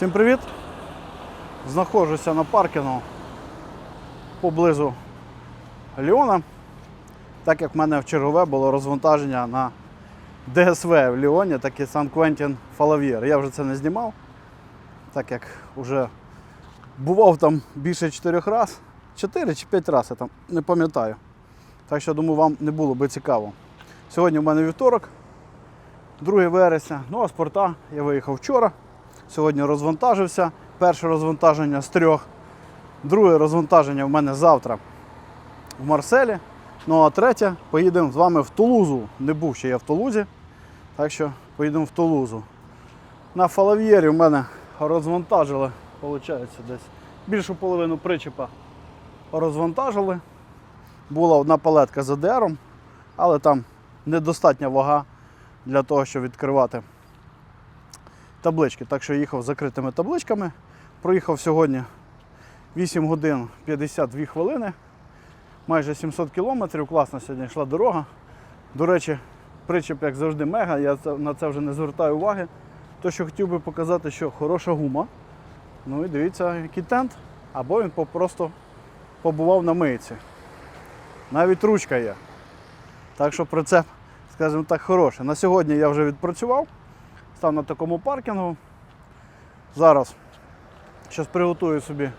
Всім привіт! Знаходжуся на паркінгу поблизу Ліона. Так як в мене в чергове було розвантаження на ДСВ в Ліоні, так і Сан Квентін Фалав'єр. Я вже це не знімав, так як вже бував там більше чотирьох разів. Чотири чи п'ять разів, я там не пам'ятаю. Так що думаю, вам не було би цікаво. Сьогодні в мене вівторок, 2 вересня. Ну а з порта я виїхав вчора. Сьогодні розвантажився. Перше розвантаження з трьох. Друге розвантаження в мене завтра в Марселі. Ну а третє поїдемо з вами в Тулузу. Не був ще я в Тулузі. Так що поїдемо в Тулузу. На Фалав'єрі в мене розвантажили, виходить, десь більшу половину причепа розвантажили. Була одна палетка з АДРом, але там недостатня вага для того, щоб відкривати таблички. Так що їхав з закритими табличками. Проїхав сьогодні 8 годин 52 хвилини, майже 700 кілометрів. Класна сьогодні йшла дорога. До речі, причеп, як завжди, мега, я на це вже не звертаю уваги. То, що хотів би показати, що хороша гума. Ну і дивіться, який тент, або він просто побував на мийці. Навіть ручка є. Так що прицеп, скажімо так, хороший. На сьогодні я вже відпрацював, став на такому паркінгу. Зараз зараз приготую собі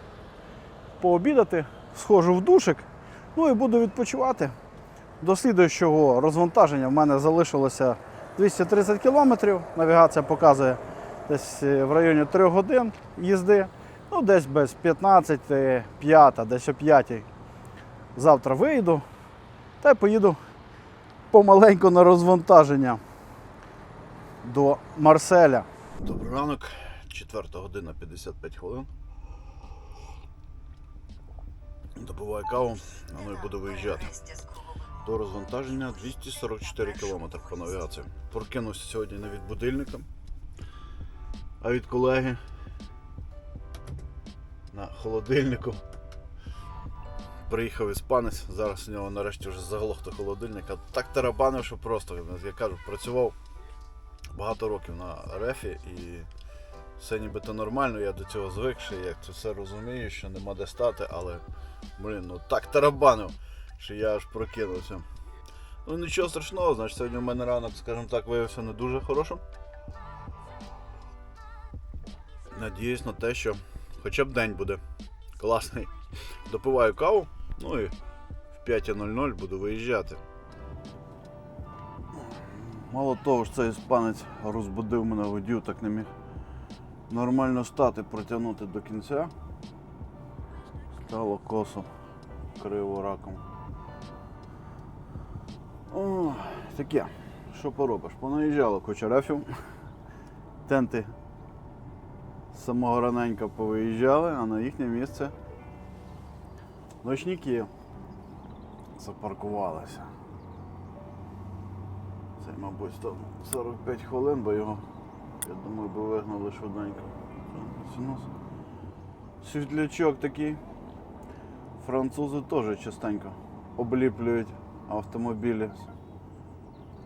пообідати, схожу в душик, ну і буду відпочивати. До слідуючого розвантаження в мене залишилося 230 кілометрів. Навігація показує десь е, в районі 3 годин їзди. Ну, десь без 15, 5, десь о 5 завтра вийду та й поїду помаленьку на розвантаження до Марселя. Добрий ранок, 4 година 55 хвилин. Добуваю каву, а ну і буду виїжджати. До розвантаження 244 км по навігації. Прокинувся сьогодні не від будильника, а від колеги на холодильнику. Приїхав іспанець, зараз у нього нарешті вже заглох до холодильника. Так тарабанив, що просто, я кажу, працював багато років на рефі і все нібито нормально, я до цього звикший, як це все розумію, що нема де стати, але блін, ну так тарабанив, що я аж прокинувся. Ну нічого страшного, значить сьогодні у мене ранок, скажімо так, виявився не дуже хорошим. Надіюсь на те, що хоча б день буде класний. Допиваю каву, ну і в 5.00 буду виїжджати. Мало того, що цей іспанець розбудив мене водію, так не міг нормально стати, протягнути до кінця. Стало косо, криво раком. О, таке, що поробиш? Понаїжджало куча рефів. Тенти з самого раненька повиїжджали, а на їхнє місце ночники запаркувалися. Це, мабуть, там 45 хвилин, бо його, я думаю, би вигнали швиденько. Світлячок такий. Французи теж частенько обліплюють автомобілі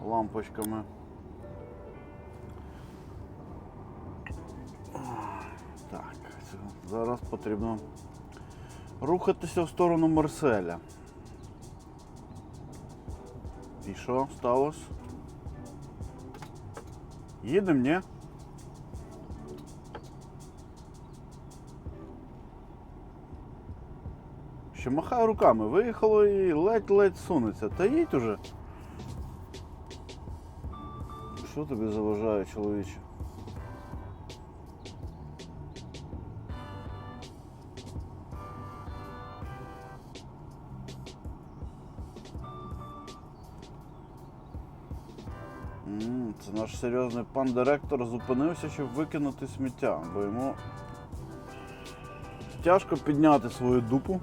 лампочками. Так, зараз потрібно рухатися в сторону Марселя. І що сталося? Їдемо, ні? Ще махаю руками, виїхало і ледь-ледь сунеться. Та їдь уже. Що тобі заважає, чоловіче? Це наш серйозний пан директор зупинився, щоб викинути сміття, бо йому тяжко підняти свою дупу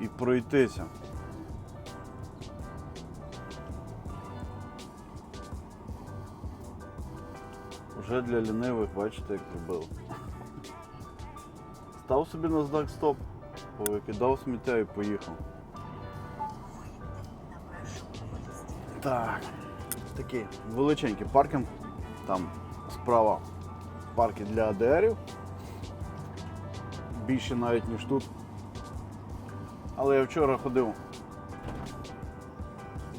і пройтися. Вже для лінивих, бачите, як зробив. Став собі на знак стоп, повикидав сміття і поїхав. Так, такий величенький паркінг, там справа парки для АДРів. Більше навіть ніж тут. Але я вчора ходив,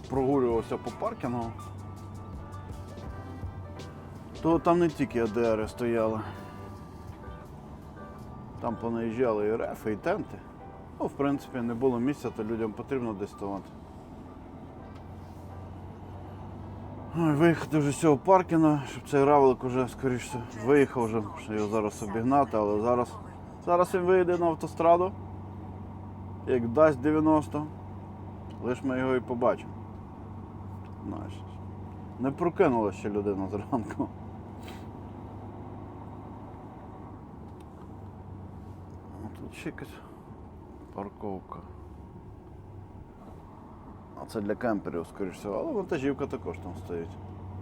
прогулювався по паркінгу. То там не тільки АДРи стояли. Там понаїжджали і рефи, і тенти. Ну, в принципі, не було місця, то людям потрібно десь ставати. Ой, виїхати вже з цього паркіна, щоб цей равлик вже скоріше виїхав, вже, що його зараз обігнати, але зараз, зараз він вийде на автостраду. Як дасть 90, лиш ми його і побачимо. Не прокинула ще людина зранку. Тут ще якась парковка. А це для кемперів, скоріш всього, але вантажівка також там стоїть.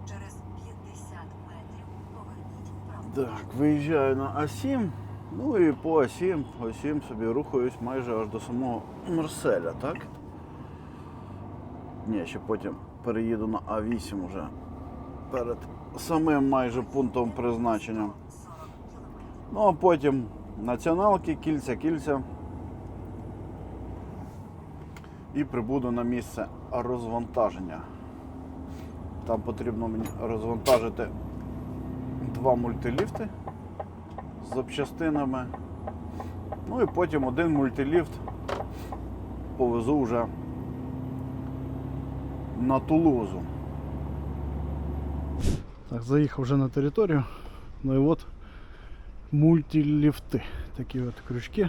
Через 50 метрів поверніть вправо. Так, виїжджаю на А7. Ну і по А7, А7 собі рухаюсь майже аж до самого Марселя, так? Ні, ще потім переїду на А8 вже перед самим майже пунктом призначення. Ну а потім націоналки, кільця, кільця. І прибуду на місце розвантаження. Там потрібно мені розвантажити два мультиліфти з запчастинами. Ну і потім один мультиліфт повезу вже на Тулузу. Так, заїхав вже на територію. Ну і от мультиліфти. Такі от крючки.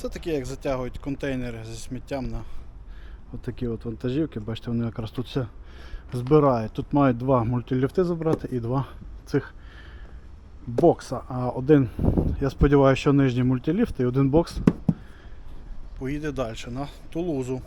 Це таке, як затягують контейнери зі сміттям на отакі такі от вантажівки. Бачите, вони якраз тут все збирають. Тут мають два мультиліфти забрати і два цих бокса. А один, я сподіваюся, що нижній мультиліфт і один бокс поїде далі на Тулузу.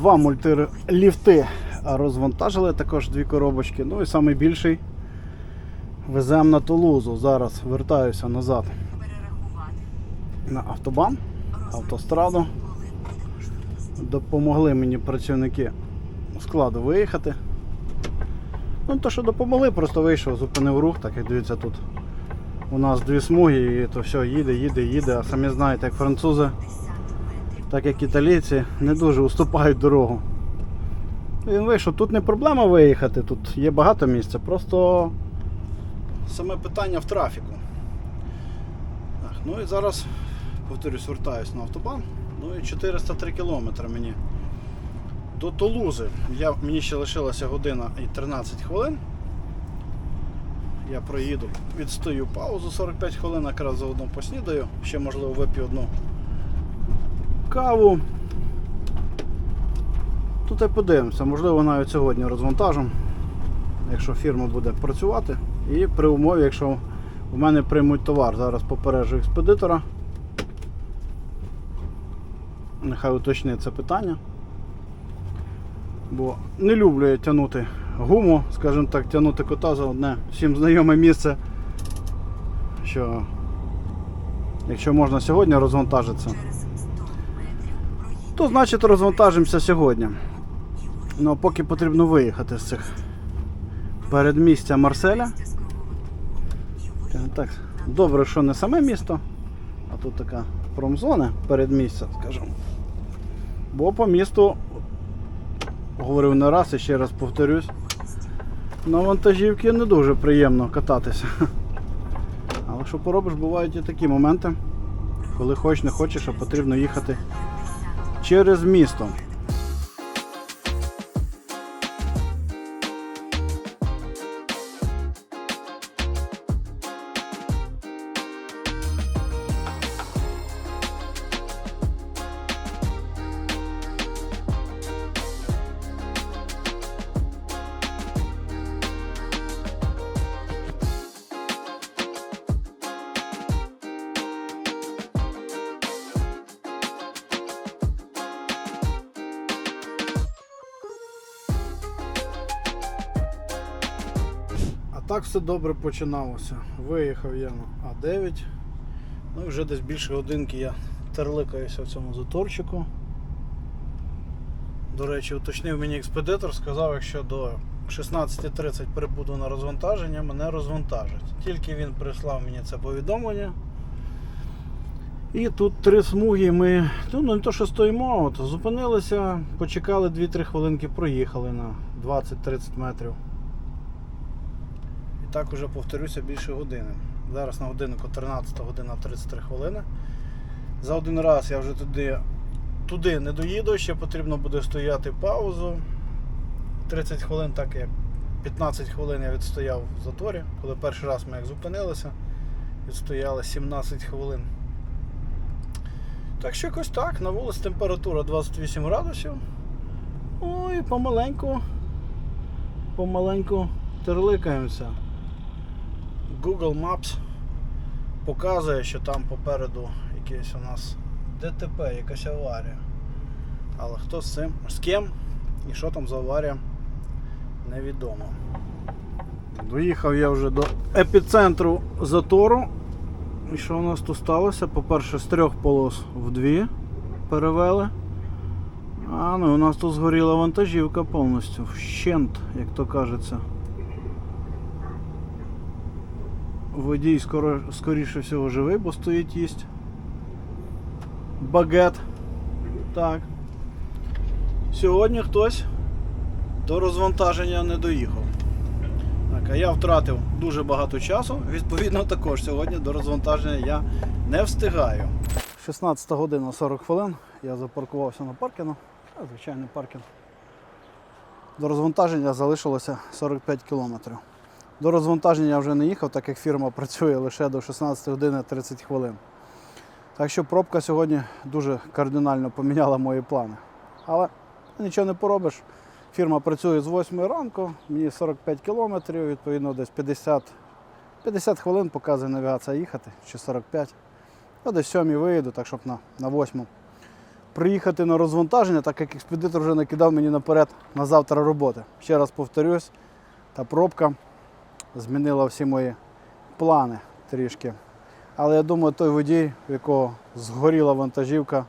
Два мультиліфти розвантажили, також дві коробочки. Ну і найбільший веземо на Тулузу. Зараз вертаюся назад на автобан, автостраду. Допомогли мені працівники складу виїхати. Ну, то, що допомогли, просто вийшов, зупинив рух, так як дивіться тут. У нас дві смуги, і то все їде, їде, їде. А самі знаєте, як французи, 50 метрів. Так як італійці, не дуже уступають дорогу. Він вийшов, тут не проблема виїхати, тут є багато місця, просто саме питання в трафіку. Так, ну і зараз, повторюсь, вертаюсь на автобан. Ну і 403 кілометри мені до Тулузи. Я, мені ще лишилася година і 13 хвилин. я проїду, відстою паузу 45 хвилин, якраз заодно поснідаю, ще можливо вип'ю одну каву. Тут і подивимося, можливо навіть сьогодні розвантажимо, якщо фірма буде працювати. І при умові, якщо в мене приймуть товар, зараз попереджу експедитора. Нехай уточнить це питання. Бо не люблю я тягнути гуму, скажімо так, тягнути кота за одне всім знайоме місце. Що якщо можна сьогодні розвантажитися, то значить розвантажимося сьогодні. Ну а поки потрібно виїхати з цих передмістя Марселя. Так, добре, що не саме місто, а тут така промзона передмістя, скажімо. Бо по місту, говорив не раз і ще раз повторюсь, на вантажівці не дуже приємно кататися. Але що поробиш, бувають і такі моменти, коли хочеш не хочеш, а потрібно їхати через місто. Так все добре починалося. Виїхав я на А9. Ну вже десь більше годинки я терликаюся в цьому заторчику. До речі, уточнив мені експедитор, сказав, якщо до 16.30 прибуду на розвантаження, мене розвантажать. Тільки він прислав мені це повідомлення. І тут три смуги ми, ну не то що стоїмо, от зупинилися, почекали 2-3 хвилинки, проїхали на 20-30 метрів. Так уже повторюся більше години. Зараз на годиннику 13 година 33 хвилини. За один раз я вже туди, туди не доїду, ще потрібно буде стояти паузу. 30 хвилин, так як 15 хвилин я відстояв в заторі. Коли перший раз ми як зупинилися, відстояли 17 хвилин. Так що якось так, на вулиці температура 28 градусів. І помаленьку, помаленьку терликаємося. Google Maps показує, що там попереду якийсь у нас ДТП, якась аварія. Але хто з цим, з ким і що там за аварія, невідомо. Доїхав я вже до епіцентру затору. І що у нас тут сталося? По-перше, з трьох полос в дві перевели. А ну у нас тут згоріла вантажівка повністю. Вщент, як то кажеться. Водій скоро, скоріше всього живий, бо стоїть їсть. Багет. Так. Сьогодні хтось до розвантаження не доїхав. Так, а я втратив дуже багато часу. Відповідно, також сьогодні до розвантаження я не встигаю. 16 година 40 хвилин. Я запаркувався на паркінгу. Звичайний паркінг. До розвантаження залишилося 45 кілометрів. До розвантаження я вже не їхав, так як фірма працює лише до 16 години 30 хвилин. Так що пробка сьогодні дуже кардинально поміняла мої плани. Але нічого не поробиш. Фірма працює з 8 ранку, мені 45 кілометрів, відповідно десь 50, 50 хвилин показує навігація їхати, чи 45. Ну, десь 7 виїду, так щоб на, на 8 приїхати на розвантаження, так як експедитор вже накидав мені наперед на завтра роботи. Ще раз повторюсь, та пробка змінила всі мої плани трішки. Але я думаю, той водій, в якого згоріла вантажівка,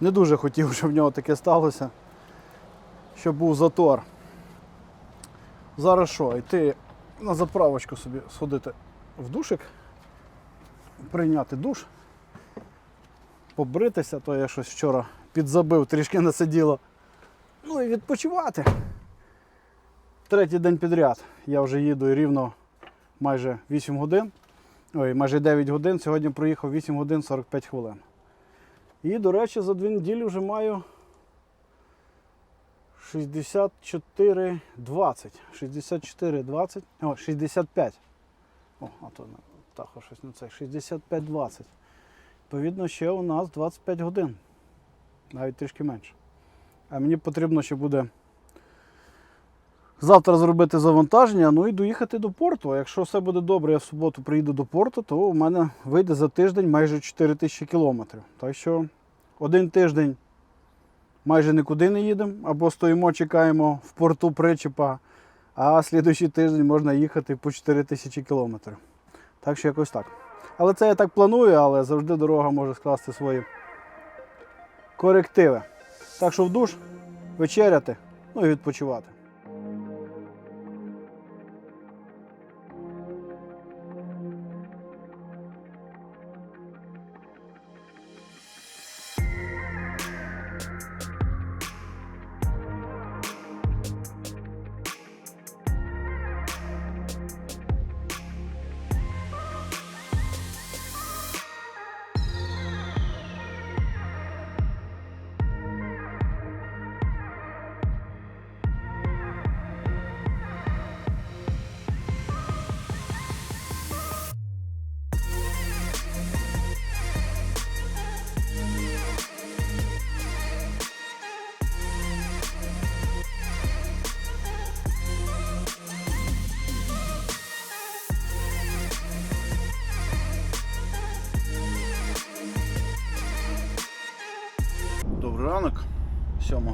не дуже хотів, щоб в нього таке сталося, щоб був затор. Зараз що, йти на заправочку собі сходити в душик, прийняти душ, побритися, то я щось вчора підзабив, трішки не сиділо. Ну і відпочивати. Третій день підряд. Я вже їду рівно майже 8 годин. Ой, майже 9 годин. Сьогодні проїхав 8 годин 45 хвилин. І, до речі, за дві неділі вже маю 64,20. 64,20. О, 65. О, а то так, щось не це. 65,20. Відповідно, ще у нас 25 годин. Навіть трішки менше. А мені потрібно ще буде завтра зробити завантаження, ну і доїхати до порту. Якщо все буде добре, я в суботу приїду до порту, то у мене вийде за тиждень майже 4 тисячі кілометрів. Так що один тиждень майже нікуди не їдемо, або стоїмо, чекаємо в порту причепа, а слідуючий тиждень можна їхати по 4 тисячі кілометрів. Так що якось так. Але це я так планую, але завжди дорога може скласти свої корективи. Так що в душ, вечеряти, ну і відпочивати.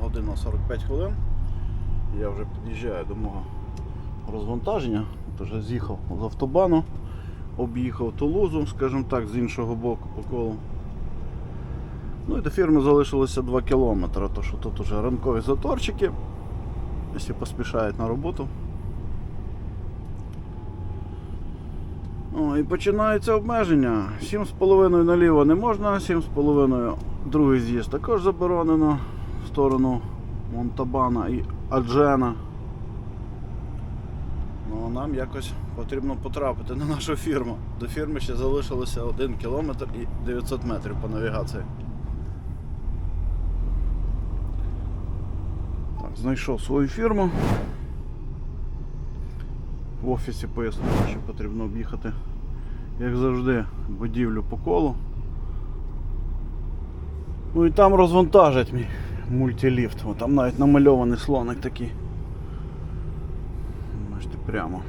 Година 45 хвилин. Я вже під'їжджаю до мого розвантаження. Вже з'їхав з автобану, об'їхав Тулузу, скажімо так, з іншого боку по колу. Ну і до фірми залишилося 2 кілометри, то що тут вже ранкові заторчики, всі поспішають на роботу. О, і починається обмеження. 7,5 наліво не можна, 7,5 другий з'їзд також заборонено в сторону Монтабана і Аджена. Ну, а нам якось потрібно потрапити на нашу фірму. До фірми ще залишилося 1 кілометр і 900 метрів по навігації. Так, знайшов свою фірму. В офісі пояснили, що потрібно об'їхати, як завжди, будівлю по колу. Ну і там розвантажать мій мультиліфт. О, там навіть намальований слоник такий. Бачите, прямо.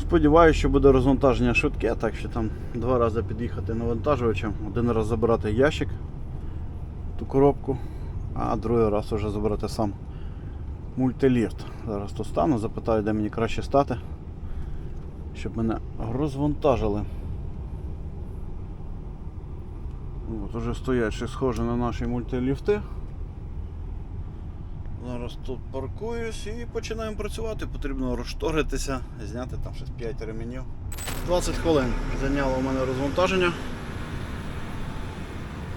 Сподіваюся, що буде розвантаження швидке, так що там два рази під'їхати навантажувачем, один раз забирати ящик, ту коробку, а другий раз вже забирати сам мультиліфт. Зараз тут стану, запитаю, де мені краще стати, щоб мене розвантажили. От уже стоять ще схожі на наші мультиліфти. Зараз тут паркуюсь і починаємо працювати. Потрібно розшторитися, зняти там щось 5 ременів. 20 хвилин зайняло у мене розвантаження.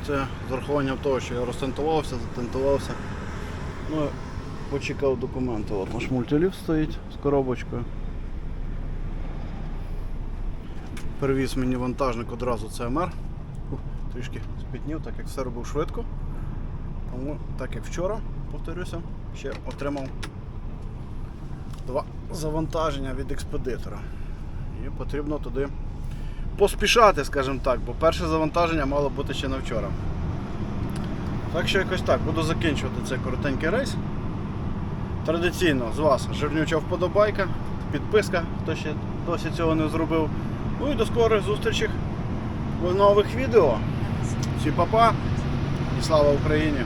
Це з урахуванням того, що я розтентувався, затентувався. Ну, почекав документи. От наш мультиліфт стоїть з коробочкою. Привіз мені вантажник одразу CMR. Трішки спітнів, так як все робив швидко. Тому, так як вчора, повторюся, ще отримав два завантаження від експедитора. І потрібно туди поспішати, скажімо так, бо перше завантаження мало бути ще на вчора. Так що якось так, буду закінчувати цей коротенький рейс. Традиційно з вас жирнюча вподобайка, підписка, хто ще досі цього не зробив. Ну і до скорих зустрічей в нових відео. Всі папа і слава Україні!